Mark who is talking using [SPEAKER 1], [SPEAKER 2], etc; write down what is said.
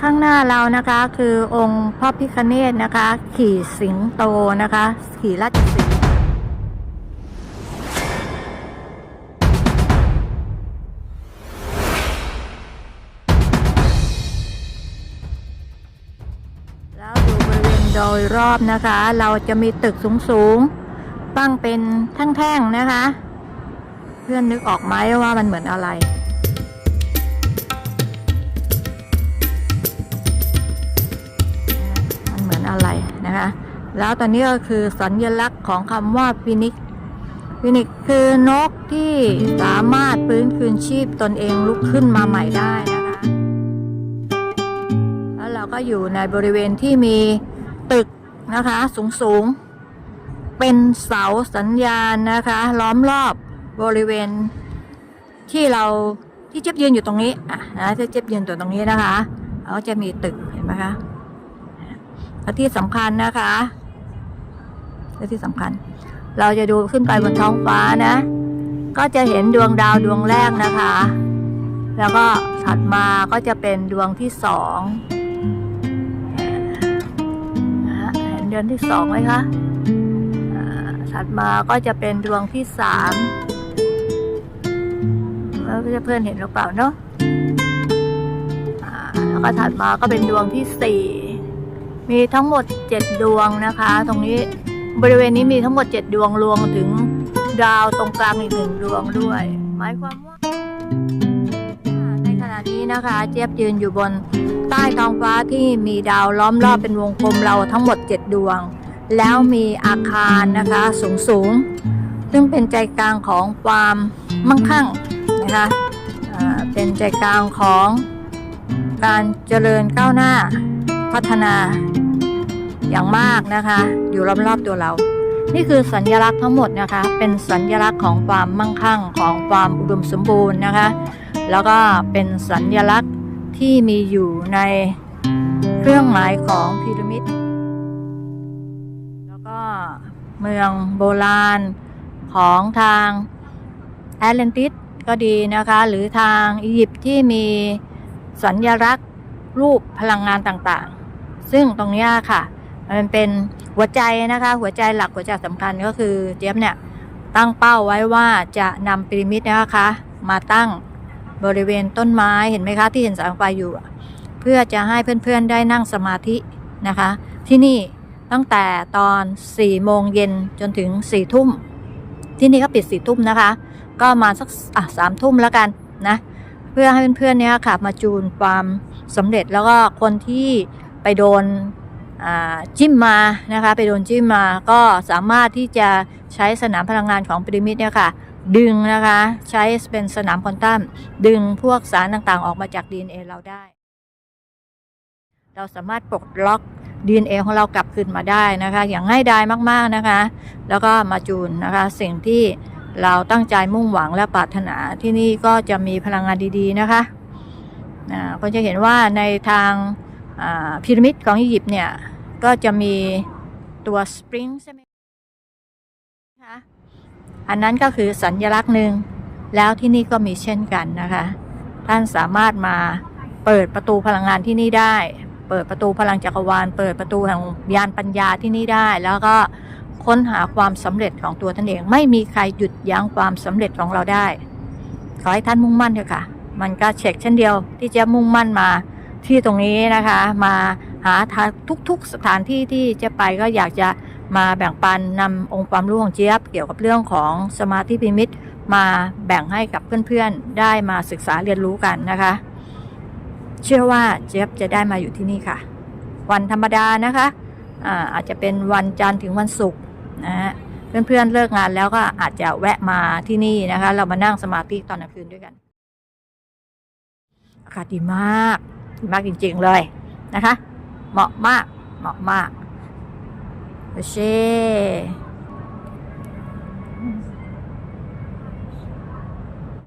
[SPEAKER 1] ข้างหน้าเรานะคะคือองค์พระพิคเนตนะคะ ขี่สิงโตนะคะ ขี่ราชสีห์แล้วอยู่บริเวณโดยรอบนะคะ เราจะมีตึกสูงๆตั้งเป็นแท่งๆนะคะ เพื่อนนึกออกไหมว่ามันเหมือนอะไร อะไรนะคะ แล้วตอนนี้ก็คือสัญลักษณ์ของคำว่าฟินิกซ์ฟินิกซ์คือนกที่สามารถฟื้นคืนชีพตนเองลุกขึ้นมาใหม่ได้นะคะ แล้วเราก็อยู่ในบริเวณที่มีตึกนะคะ สูงสูงเป็นเสาสัญญาณนะคะ ล้อมรอบบริเวณที่เราที่เจ็บยืนอยู่ตรงนี้อะนะที่เจ็บยืนอยู่ตรงนี้นะคะเขาจะมีตึกเห็นไหมคะ และที่สำคัญนะคะและที่สำคัญ เราจะดูขึ้นไปบนท้องฟ้านะ ก็จะเห็นดวงดาวดวงแรกนะคะ แล้วก็ถัดมาก็จะเป็นดวงที่สองเห็นเดวงที่สองไหมคะถัดมาก็จะเป็นดวงที่สามแล้วเพื่อนเห็นหรือเปล่าเนาะแล้วก็ถัดมาก็เป็นดวงที่สี่ มีทั้งหมด 7 ดวงนะคะ ตรงนี้บริเวณนี้มีทั้งหมด 7 ดวงรวมถึงดาวตรงกลางอีกหนึ่งดวงด้วย หมายความว่า ในขณะนี้นะคะ เจี๊ยบยืนอยู่บนใต้ท้องฟ้าที่มีดาวล้อมรอบเป็นวงกลมเราทั้งหมด 7 ดวง แล้วมีอาคารนะคะสูงสูงซึ่งเป็นใจกลางของความมั่งคั่งนะคะเป็นใจกลางของการเจริญก้าวหน้า พัฒนาอย่างมากนะคะ อยู่รอบๆตัวเรา นี่คือสัญลักษณ์ทั้งหมดนะคะ เป็นสัญลักษณ์ของความมั่งคั่งของความอุดมสมบูรณ์นะคะ แล้วก็เป็นสัญลักษณ์ที่มีอยู่ในเครื่องหมายของพีระมิด แล้วก็เมืองโบราณของทางแอตแลนติสก็ดีนะคะ หรือทางอียิปต์ที่มีสัญลักษณ์รูปพลังงานต่างๆ ซึ่งตรงนี้ค่ะ มันเป็นหัวใจนะคะ หัวใจหลักหัวใจสำคัญก็คือเจี๊ยบเนี่ยตั้งเป้าไว้ว่าจะนำพีระมิดนะคะ มาตั้งบริเวณต้นไม้เห็นไหมคะ ที่เห็นแสงไฟอยู่ เพื่อจะให้เพื่อนๆได้นั่งสมาธินะคะ ที่นี่ตั้งแต่ตอน4โมงเย็นจนถึง4ทุ่ม ที่นี่ก็ปิด4ทุ่มนะคะ ก็มาสักอะสามทุ่มแล้วกันนะ เพื่อให้เพื่อนๆเนี่ยค่ะ มาจูนความสำเร็จแล้วก็คนที่ ไปโดนจิ้มมานะคะไปโดนจิ้มมาก็สามารถที่จะใช้สนามพลังงานของพีระมิดเนี่ยค่ะดึงนะคะใช้เป็นสนามควอนตัมดึงพวกสารต่างๆ ออกมาจาก DNA เราได้ เราสามารถปลดล็อก DNA ของเรากลับคืนมาได้นะคะ อย่างง่ายดายมากๆนะคะ แล้วก็มาจูนนะคะ สิ่งที่เราตั้งใจมุ่งหวังและปรารถนาที่นี่ก็จะมีพลังงานดีๆนะคะอ่าก็จะเห็นว่าในทาง พีระมิดของอียิปต์เนี่ย ก็จะมีตัวสปริงใช่ไหมคะอันนั้นก็คือสัญญลักษณ์หนึ่งแล้วที่นี่ก็มีเช่นกันนะคะ ท่านสามารถมาเปิดประตูพลังงานที่นี่ได้ เปิดประตูพลังจักรวาล เปิดประตูแห่งยานปัญญาที่นี่ได้ แล้วก็ค้นหาความสำเร็จของตัวท่านเอง ไม่มีใครหยุดยั้งความสำเร็จของเราได้ ขอให้ท่านมุ่งมั่นเถอะค่ะ มันก็เช็คเช่นเดียวที่จะมุ่งมั่นมา ที่ตรงนี้นะคะ มาหาทุกๆสถานที่ที่จะไปก็อยากจะมาแบ่งปันนำองค์ความรู้ของเจี๊ยบ เกี่ยวกับเรื่องของสมาธิพิมิตมาแบ่งให้กับเพื่อนๆ ได้มาศึกษาเรียนรู้กันนะคะ เชื่อว่าเจี๊ยบจะได้มาอยู่ที่นี่ค่ะ วันธรรมดานะคะอ่าอาจจะเป็นวันจันทร์ถึงวันศุกร์นะเพื่อนๆเลิกงานแล้วก็อาจจะแวะมาที่นี่นะคะ เรามานั่งสมาธิตอนกลางคืนด้วยกัน อากาศดีมาก มากจริง ๆ เลยนะคะ เหมาะมาก เหมาะมากโอเค